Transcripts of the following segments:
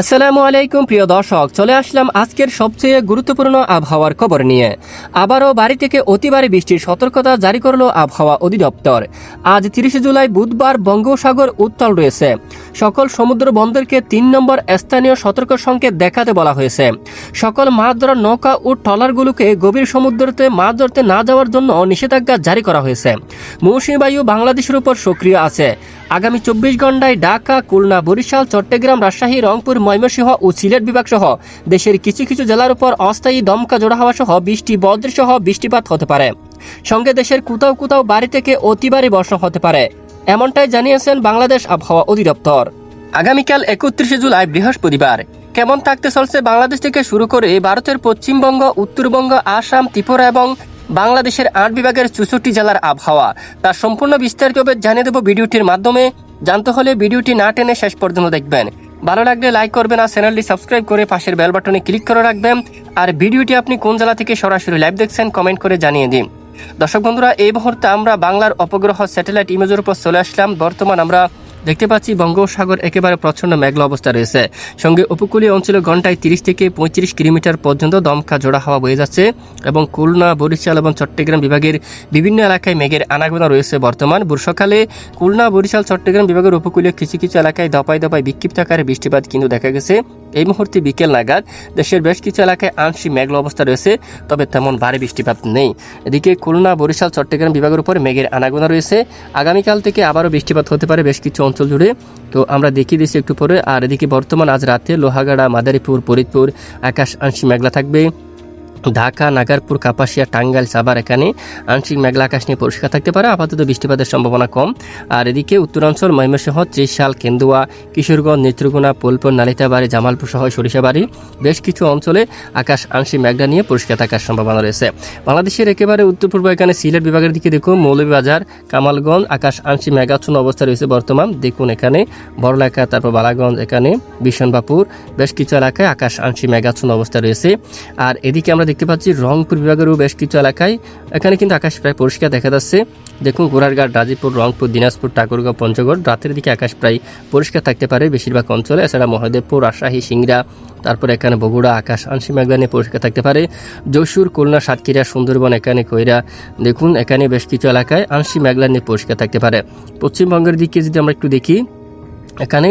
আসসালামু আলাইকুম, প্রিয় দর্শক। চলে আসলাম আজকের সবচেয়ে গুরুত্বপূর্ণ আবহাওয়ার খবর নিয়ে। আবারও বাড়ি থেকে অতিবারে বৃষ্টির সতর্কতা জারি করল আবহাওয়া অধিদপ্তর। আজ তিরিশে জুলাই বুধবার বঙ্গোসাগর উত্তাল রয়েছে। সকল সমুদ্র বন্দরকে তিন নম্বর স্থানীয় সতর্ক সংকেত দেখাতে বলা হয়েছে। সকল মাছ ধরার নৌকা ও ট্রলারগুলোকে গভীর সমুদ্রতে মাছ ধরতে না যাওয়ার জন্য নিষেধাজ্ঞা জারি করা হয়েছে। মৌসুমী বায়ু বাংলাদেশের উপর সক্রিয় আছে। আগামী চব্বিশ ঘন্টায় ঢাকা, খুলনা, বরিশাল, চট্টগ্রাম, রাজশাহী, রংপুর, ময়মনসিংহ ও সিলেট বিভাগ সহ দেশের কিছু কিছু জেলার উপর অস্থায়ী দমকা জোড়া হওয়া সহ বৃষ্টি, বজ্র সহ বৃষ্টিপাত হতে পারে। সঙ্গে দেশের কোথাও কোথাও বাড়ি থেকে অতিবারে বর্ষণ হতে পারে। এমনটাই জানিয়েছেন বাংলাদেশ আবহাওয়া অধিদপ্তর। আগামীকাল একত্রিশে জুলাই বৃহস্পতিবার। কেমন থাকতে চলছে বাংলাদেশ থেকে শুরু করে ভারতের পশ্চিমবঙ্গ, উত্তরবঙ্গ, আসাম, ত্রিপুরা এবং বাংলাদেশের আট বিভাগের চৌষট্টি জেলার আবহাওয়া। তার সম্পূর্ণ বিস্তারিতভাবে জানিয়ে দেবো ভিডিওটির মাধ্যমে। জানতে হলে ভিডিওটি না টেনে শেষ পর্যন্ত দেখবেন। ভালো লাগলে লাইক করবেন আর চ্যানেলটি সাবস্ক্রাইব করে পাশের বেল বাটনে ক্লিক করে রাখবেন। আর ভিডিওটি আপনি কোন জেলা থেকে সরাসরি লাইভ দেখছেন কমেন্ট করে জানিয়ে দিন। দর্শক বন্ধুরা, এই মুহূর্তে আমরা বাংলার অপগ্রহ স্যাটেলাইট ইমেজের উপর চলে আসলাম। বর্তমান আমরা দেখতে পাচ্ছি বঙ্গোপসাগর একেবারে প্রচণ্ড মেঘলা অবস্থা রয়েছে। সঙ্গে উপকূলীয় অঞ্চলে ঘন্টায় তিরিশ থেকে পঁয়ত্রিশ কিলোমিটার পর্যন্ত দমকা জোড়া হাওয়া বয়ে যাচ্ছে এবং খুলনা, বরিশাল এবং চট্টগ্রাম বিভাগের বিভিন্ন এলাকায় মেঘের আনাগোনা রয়েছে বর্তমান। সকালে খুলনা, বরিশাল, চট্টগ্রাম বিভাগের উপকূলীয় কিছু কিছু এলাকায় দপায় দপায় বিক্ষিপ্ত আকারে বৃষ্টিপাত কিন্তু দেখা গেছে। এই মুহূর্তে বিকেল নাগাদ দেশের বেশ কিছু এলাকায় আংশিক মেঘলা অবস্থা রয়েছে, তবে তেমন ভারী বৃষ্টিপাত নেই। এদিকে খুলনা, বরিশাল, চট্টগ্রাম বিভাগের উপর মেঘের আনাগোনা রয়েছে। আগামীকাল থেকে আবারও বৃষ্টিপাত হতে পারে বেশ কিছু অঞ্চল জুড়ে। তো আমরা দেখিয়ে দিচ্ছি একটু পরে। আর এদিকে বর্তমান আজ রাতে লোহাগাড়া, মাদারীপুর, ফরিদপুর, আকাশ আংশিক মেঘলা থাকবে। ঢাকা, নাগারপুর, কাপাসিয়া, টাঙ্গাইল, সাভার এখানে আংশিক মেঘলা আকাশ নিয়ে পরিষ্কার থাকতে পারে। আপাতত বৃষ্টিপাতের সম্ভাবনা কম। আর এদিকে উত্তরাঞ্চল, ময়মনসিংহ, ত্রিশাল, কেন্দুয়া, কিশোরগঞ্জ, নেত্রকোনা পোলপুর নালিতাবাড়ি, জামালপুর সহ সরিষাবাড়ি বেশ কিছু অঞ্চলে আকাশ আংশিক মেঘলা নিয়ে পরিষ্কার থাকার সম্ভাবনা রয়েছে। বাংলাদেশের একেবারে উত্তর পূর্ব এখানে সিলেট বিভাগের দিকে দেখুন, মৌলভীবাজার, কামালগঞ্জ, আকাশ আংশিক মেঘাচ্ছন্ন অবস্থা রয়েছে বর্তমান। দেখুন এখানে বড়লেখা তারপর বালাগঞ্জ, এখানে বিশনবাপুর বেশ কিছু এলাকায় আকাশ আংশিক মেঘাচ্ছন্ন অবস্থা রয়েছে। আর এদিকে আমরা দেখতে পাচ্ছি রংপুর বিভাগেরও বেশ কিছু এলাকায়। এখানে কিন্তু আকাশ প্রায় পরিষ্কার দেখা যাচ্ছে। দেখুন গোড়ারঘাট গাজীপুর রংপুর, দিনাজপুর, ঠাকুরগাঁও, পঞ্চগড় রাতের দিকে আকাশ প্রায় পরিষ্কার থাকতে পারে বেশিরভাগ অঞ্চলে। এছাড়া মহাদেবপুর, রাজশাহী, সিংড়া, তারপর এখানে বগুড়া, আকাশ, আংশিক নিয়ে পরিষ্কার থাকতে পারে। যশোর, খুলনা, সাতক্ষীরা, সুন্দরবন, এখানে কইরা, দেখুন, এখানে বেশ কিছু এলাকায় আংশিক নিয়ে পরিষ্কার থাকতে পারে। পশ্চিমবঙ্গের দিকে যদি আমরা একটু দেখি, এখানে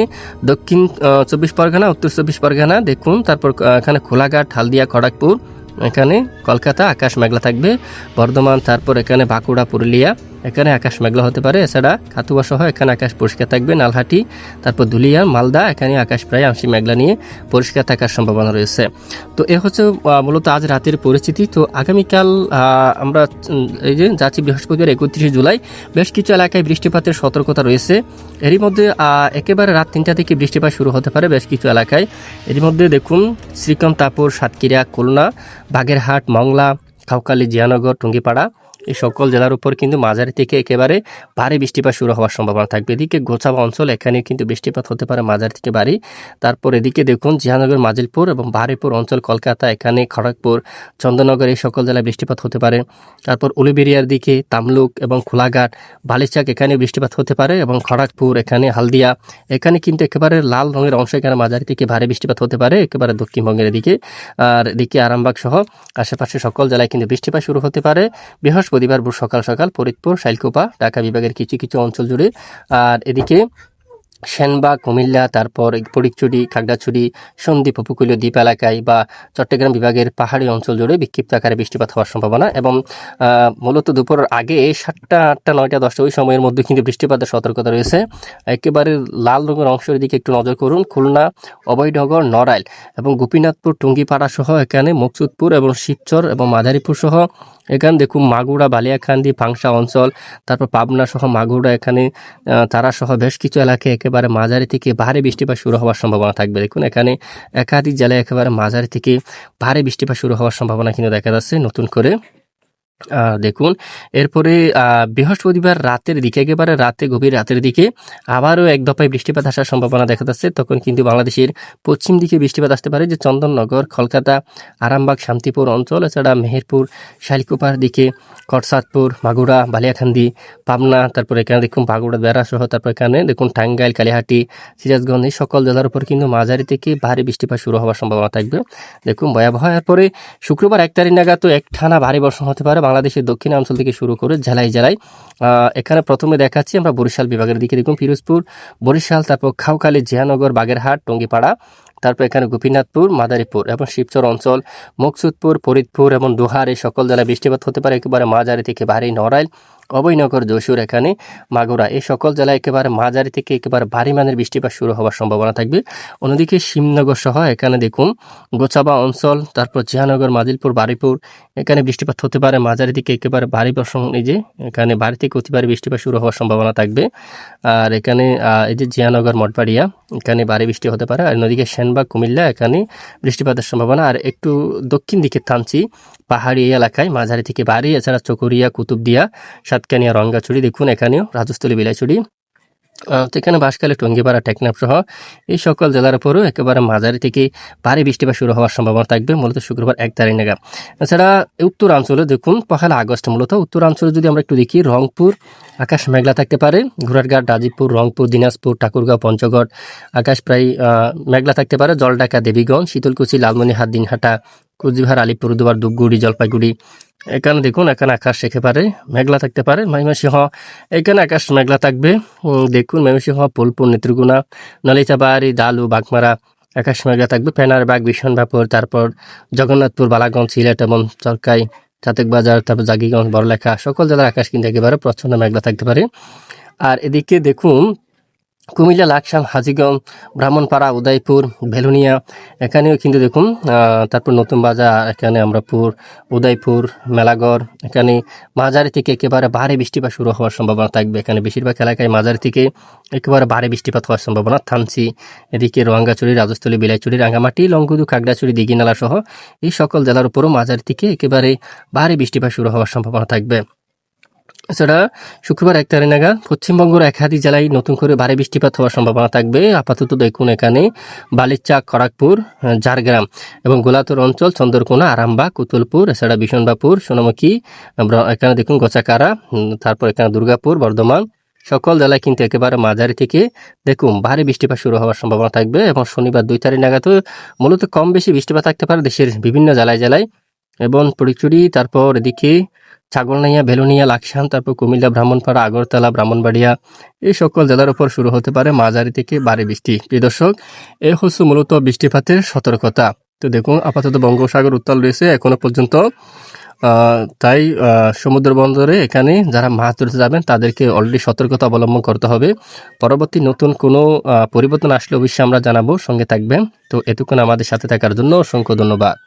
দক্ষিণ চব্বিশ পরগনা, উত্তর চব্বিশ পরগনা, দেখুন, তারপর এখানে খোলাঘাট হালদিয়া, খড়গপুর এখানে কলকাতা আকাশ মেঘলা থাকবে বর্ধমান তারপর এখানে বাঁকুড়া পুরুলিয়া। এখানে আকাশ মেঘলা হতে পারে, এছাড়া খাতুয়া সহ এখানে আকাশ পরিষ্কার থাকবে, নালহাটি, তারপর দুলিয়া, মালদা, এখানে আকাশ প্রায় আংশিক মেঘলা নিয়ে পরিষ্কার থাকার সম্ভাবনা রয়েছে। তো এ হচ্ছে মূলত আজ রাতের পরিস্থিতি। তো আগামীকাল আমরা এই যে যাচ্ছি বৃহস্পতিবার একত্রিশে জুলাই, বেশ কিছু এলাকায় বৃষ্টিপাতের সতর্কতা রয়েছে। এরই মধ্যে একেবারে রাত তিনটা থেকে বৃষ্টিপাত শুরু হতে পারে বেশ কিছু এলাকায়। এরই মধ্যে দেখুন, শ্রীকান্তাপুর, সাতক্ষীরা, খুলনা, বাগেরহাট মংলা খাউকালি জিয়ানগর, টুঙ্গিপাড়া এই সকল জেলার উপর কিন্তু মাঝারি থেকে একেবারে ভারী বৃষ্টিপাত শুরু হওয়ার সম্ভাবনা থাকবে। এদিকে গোছাবা অঞ্চল এখানে কিন্তু বৃষ্টিপাত হতে পারে মাঝারি থেকে ভারী। তারপর এদিকে দেখুন জিয়ানগর মাজিলপুর এবং বাহারিপুর অঞ্চল, কলকাতা, এখানে খড়গপুর চন্দননগর এই সকল জেলায় বৃষ্টিপাত হতে পারে। তারপর উলুবেরিয়ার দিকে তামলুক এবং খোলাঘাট, বালিচাক এখানে বৃষ্টিপাত হতে পারে এবং খড়গপুর, এখানে হালদিয়া, এখানে কিন্তু একেবারে লাল রঙের অংশ এখানে মাঝারি থেকে ভারী বৃষ্টিপাত হতে পারে, একেবারে দক্ষিণবঙ্গের দিকে। আর এদিকে আরামবাগ সহ আশেপাশে সকল জেলায় কিন্তু বৃষ্টিপাত শুরু হতে পারে। বৃহস্পতিবার ভোর সকাল সকাল ফরিদপুর, শাইলকোপা, ঢাকা বিভাগের কিছু কিছু অঞ্চল জুড়ে। আর এদিকে সেনবাগ, কুমিল্লা, তারপর ফটিকচুরি খাগড়াছড়ি, সন্দ্বীপ, উপকূলীয় দ্বীপ এলাকায় বা চট্টগ্রাম বিভাগের পাহাড়ি অঞ্চল জুড়ে বিক্ষিপ্ত আকারে বৃষ্টিপাত হওয়ার সম্ভাবনা এবং মূলত দুপুরের আগে সাতটা, আটটা, নয়টা, দশটা ওই সময়ের মধ্যে কিন্তু বৃষ্টিপাতের সতর্কতা রয়েছে। একেবারে লাল রঙের অংশের দিকে একটু নজর করুন, খুলনা, অভয়নগর, নড়াইল এবং গোপীনাথপুর, টুঙ্গিপাড়া সহ এখানে মুকসুদপুর এবং শিবচর এবং মাদারীপুর সহ এখানে দেখুন মাগুরা, বালিয়াখান্দি, ফাংশা অঞ্চল, তারপর পাবনা সহ মাগুরা এখানে তারা সহ বেশ কিছু এলাকায় একেবারে মাঝারি থেকে ভারী বৃষ্টিপাত শুরু হওয়ার সম্ভাবনা থাকবে। দেখুন এখানে একাধিক জেলায় একেবারে মাঝারি থেকে ভারী বৃষ্টিপাত শুরু হওয়ার সম্ভাবনা কিন্তু দেখা যাচ্ছে। নতুন করে দেখুন, এরপরে বৃহস্পতিবার রাতের দিকে, একেবারে রাতে, গভীর রাতের দিকে আবারও এক দফায় বৃষ্টিপাত আসার সম্ভাবনা দেখা যাচ্ছে। তখন কিন্তু বাংলাদেশের পশ্চিম দিকে বৃষ্টিপাত আসতে পারে। যে চন্দননগর, কলকাতা, আরামবাগ, শান্তিপুর অঞ্চল, এছাড়া মেহেরপুর, শালিকোপার দিকে, কটসাদপুর মাগুড়া বালিয়াখান্দি, পাবনা, তারপরে এখানে দেখুন বাগুড়া বেড়া সহ, তারপর এখানে দেখুন টাঙ্গাইল, কালিহাটি, সিরাজগঞ্জ, এই সকল জেলার উপর কিন্তু মাঝারি থেকে ভারী বৃষ্টিপাত শুরু হওয়ার সম্ভাবনা থাকবে। দেখুন, ভয়াবহ এরপরে শুক্রবার এক তারিখ নাগাদ তো এক টানা ভারী বর্ষণ হতে পারে। বাংলাদেশের দক্ষিণাঞ্চল থেকে শুরু করে জেলায় জেলায় এখানে প্রথমে দেখাচ্ছি আমরা বরিশাল বিভাগের দিকে। দেখুন পিরোজপুর বরিশাল, তারপর খাউখালী, জিয়ানগর, বাগেরহাট, টঙ্গিপাড়া, তারপর এখানে গোপীনাথপুর, মাদারীপুর এবং শিবচর অঞ্চল, মকসুদপুর, ফরিদপুর এবং দোহার। এই সকল জেলায় বৃষ্টিপাত হতে পারে, একেবারে মাঝারি থেকে ভারী নড়াইল। অভয়নগর, যশোর এখানে মাগুরা, এই সকল জেলায় একেবারে মাঝারি থেকে একেবারে ভারী মানের বৃষ্টিপাত শুরু হওয়ার সম্ভাবনা থাকবে। অন্যদিকে শিমনগর সহ এখানে দেখুন গোচাবা অঞ্চল, তারপর জিয়ানগর মাদিলপুর বারিপুর এখানে বৃষ্টিপাত হতে পারে, মাঝারি থেকে একেবারে ভারী বর্ষণ, এই যে এখানে ভারী থেকে অতি ভারী বৃষ্টিপাত শুরু হওয়ার সম্ভাবনা থাকবে। আর এখানে এই যে জিয়ানগর, মঠবাড়িয়া, এখানে ভারী বৃষ্টি হতে পারে। আর নদীকে সেনবাগ, কুমিল্লা, এখানে বৃষ্টিপাতের সম্ভাবনা। আর একটু দক্ষিণ দিকে থামছি পাহাড়ি এই এলাকায় মাঝারি থেকে ভারী এছাড়া চকরিয়া কুতুবদিয়া সাতকানিয়া রঙ্গাচুরি দেখুন এখানেও রাজস্থলী আহ, তো এখানে বাসকালে টঙ্গিপাড়া টেকনাফ সহ এই সকল জেলার উপরও একেবারে মাঝারি থেকে ভারী বৃষ্টিপাত শুরু হওয়ার সম্ভাবনা থাকবে মূলত শুক্রবার এক তারিখ নাগাদ। এছাড়া উত্তরাঞ্চলে দেখুন পহেলা আগস্ট মূলত উত্তরাঞ্চলে যদি আমরা একটু দেখি রংপুর আকাশ মেঘলা থাকতে পারে ঘোড়ারঘাট গাজীপুর রংপুর দিনাজপুর ঠাকুরগাঁও পঞ্চগড় আকাশ প্রায় মেঘলা থাকতে পারে জলঢাকা দেবীগঞ্জ শীতলকুচি লালমনিহাট দিনহাটা কুচবিহার আলিপুরদুয়ার ধূপগুড়ি, জলপাইগুড়ি। এখানে দেখুন, এখানে আকাশ পারে মেঘলা থাকতে পারে। ময়মনসিংহ, এখানে আকাশ মেঘলা থাকবে। দেখুন, ময়মনসিংহ, ফুলপুর নেত্রগুনা নলিতাবাড়ি, দালু, বাগমারা, আকাশ মেঘলা থাকবে। পেনারবাগ বিশনবাপুর তারপর জগন্নাথপুর, বালাগঞ্জ, সিলেট এবং চরকাই চাতক বাজার তারপর জাগিগঞ্জ, বড়লেখা, সকল জেলার আকাশ কিন্তু একেবারে প্রচ্ছন্ন মেঘলা থাকতে পারে। আর এদিকে দেখুন কুমিল্লা, লাকসাম, হাজিগঞ্জ, ব্রাহ্মণপাড়া, উদয়পুর, ভেলুনিয়া, এখানেও কিন্তু দেখুন তারপর নতুন বাজার, এখানে আমরাপুর, উদয়পুর মেলাগড় এখানে মাঝারি থেকে একেবারে ভারী বৃষ্টিপাত শুরু হওয়ার সম্ভাবনা থাকবে। এখানে বেশিরভাগ এলাকায় মাঝারি থেকে একেবারে ভারী বৃষ্টিপাত হওয়ার সম্ভাবনা থানচি এদিকে রোয়াঙ্গাচুরি রাজস্থলী, বিলাইচুরি, রাঙ্গামাটি লঙ্গুদু খাগড়াছড়ি, দিঘিনালা সহ এই সকল জেলার উপরও মাঝারি থেকে একেবারে ভারী বৃষ্টিপাত শুরু হওয়ার সম্ভাবনা থাকবে। এছাড়া শুক্রবার এক তারিখ নাগাদ পশ্চিমবঙ্গের একাধিক জেলায় নতুন করে ভারী বৃষ্টিপাত হওয়ার সম্ভাবনা থাকবে। আপাতত দেখুন এখানে বালিচা, খড়গপুর, ঝাড়গ্রাম এবং গোলাতুর অঞ্চল, চন্দ্রকোনা, আরামবাগ কুতুলপুর এছাড়া বিশনবাপুর সোনামুখী এখানে দেখুন গোচাকারা তারপর এখানে দুর্গাপুর, বর্ধমান, সকল জেলায় কিন্তু একেবারে মাঝারি থেকে দেখুন ভারী বৃষ্টিপাত শুরু হওয়ার সম্ভাবনা থাকবে এবং শনিবার দুই তারিখ নাগাদও মূলত কম বেশি বৃষ্টিপাত থাকতে পারে দেশের বিভিন্ন জেলায় জেলায়। এবং পরিচুরি, তারপর এদিকে ছাগলনাইয়া, ভেলুনিয়া, লাকসাম, তারপর কুমিল্লা, ব্রাহ্মণপাড়া, আগরতলা, ব্রাহ্মণবাড়িয়া, এই সকল জেলার উপর শুরু হতে পারে মাঝারি থেকে ভারী বৃষ্টি। প্রিয় দর্শক, এ হচ্ছে মূলত বৃষ্টিপাতের সতর্কতা। তো দেখুন, আপাতত বঙ্গোপসাগর উত্তাল রয়েছে এখনও পর্যন্ত। তাই সমুদ্র বন্দরে এখানে যারা মাছ ধরতে যাবেন, তাদেরকে অলরেডি সতর্কতা অবলম্বন করতে হবে। পরবর্তী নতুন কোনো পরিবর্তন আসলে অবশ্যই আমরা জানাব, সঙ্গে থাকবেন। তো এতক্ষণ আমাদের সাথে থাকার জন্য অসংখ্য ধন্যবাদ।